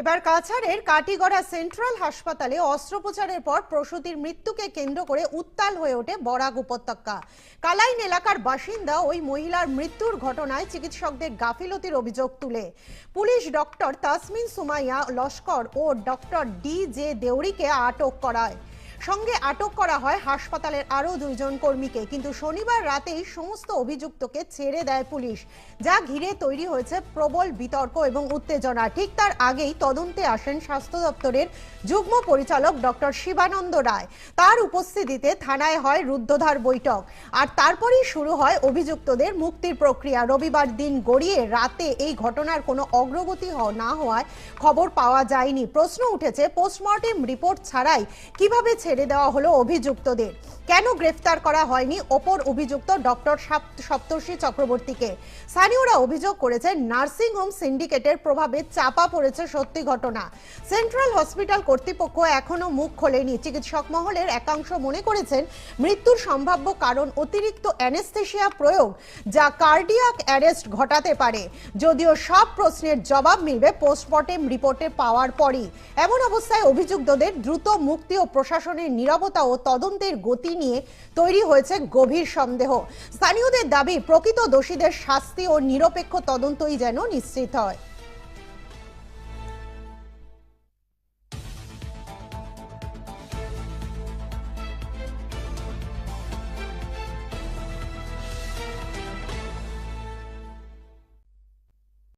এবার কাছাড়ের কাটিগড়া সেন্ট্রাল হাসপাতালে অস্ত্রোপচারের পর প্রসূতির মৃত্যুকে কেন্দ্র করে উত্তাল হয়ে ওঠে বরাক উপত্যকা। কালাইন এলাকার বাসিন্দা ওই মহিলার মৃত্যুর ঘটনায় চিকিৎসকদের গাফিলতির অভিযোগ তুলে। পুলিশ ডক্টর তাসমিন সুমাইয়া লস্কর ও ডক্টর ডি জে দেউরিকে আটক করায়। সঙ্গে আটক করা হয় হাসপাতালের আরও দুইজন কর্মীকে। কিন্তু শনিবার রাতেই সমস্ত অভিযুক্তকে ছেড়ে দেয় পুলিশ। যা ঘিরে তৈরি হয়েছে প্রবল বিতর্ক এবং উত্তেজনা। ঠিক তার আগেই তদন্তে আসেন স্বাস্থ্য দপ্তরের যুগ্ম পরিচালক ডক্টর শিবানন্দ রায়। তার উপস্থিতিতে থানায় হয় রুদ্ধধার বৈঠক। আর তারপরেই শুরু হয় অভিযুক্তদের মুক্তির প্রক্রিয়া। রবিবার দিন গড়িয়ে রাতে এই ঘটনার কোনো অগ্রগতি না হওয়ায় খবর পাওয়া যায়নি। প্রশ্ন উঠেছে, পোস্টমর্টেম রিপোর্ট ছাড়াই কীভাবে ছেড়ে দেওয়া হলো অভিযুক্তদের। কেন গ্রেফতার করা হয়নি ওপর অভিযুক্ত ডক্টর সপ্তর্ষি চক্রবর্তীকে? স্থানীয়রা অভিযোগ করেছে নার্সিং হোম সিন্ডিকেটের প্রভাবে চাপা পড়েছে সত্যি ঘটনা। সেন্ট্রাল হসপিটাল কর্তৃপক্ষ এখনও মুখ খোলেনি। চিকিৎসক মহলের একাংশ মনে করেছেন মৃত্যুর সম্ভাব্য কারণ অতিরিক্ত অ্যানেস্থেশিয়া প্রয়োগ, যা কার্ডিয়াক অ্যারেস্ট ঘটাতে পারে। যদিও সব প্রশ্নের জবাব মিলবে পোস্টমর্টেম রিপোর্টে পাওয়ার পরই। এমন অবস্থায় অভিযুক্তদের দ্রুত মুক্তি ও প্রশাসনের নিরাপত্তা ও তদন্তের গতি নিয়ে তৈরি হয়েছে গভীর সন্দেহ। স্থানীয়দের দাবি, প্রকৃত দোষীদের শাস্তি ও নিরপেক্ষ তদন্তই যেন নিশ্চিত হয়।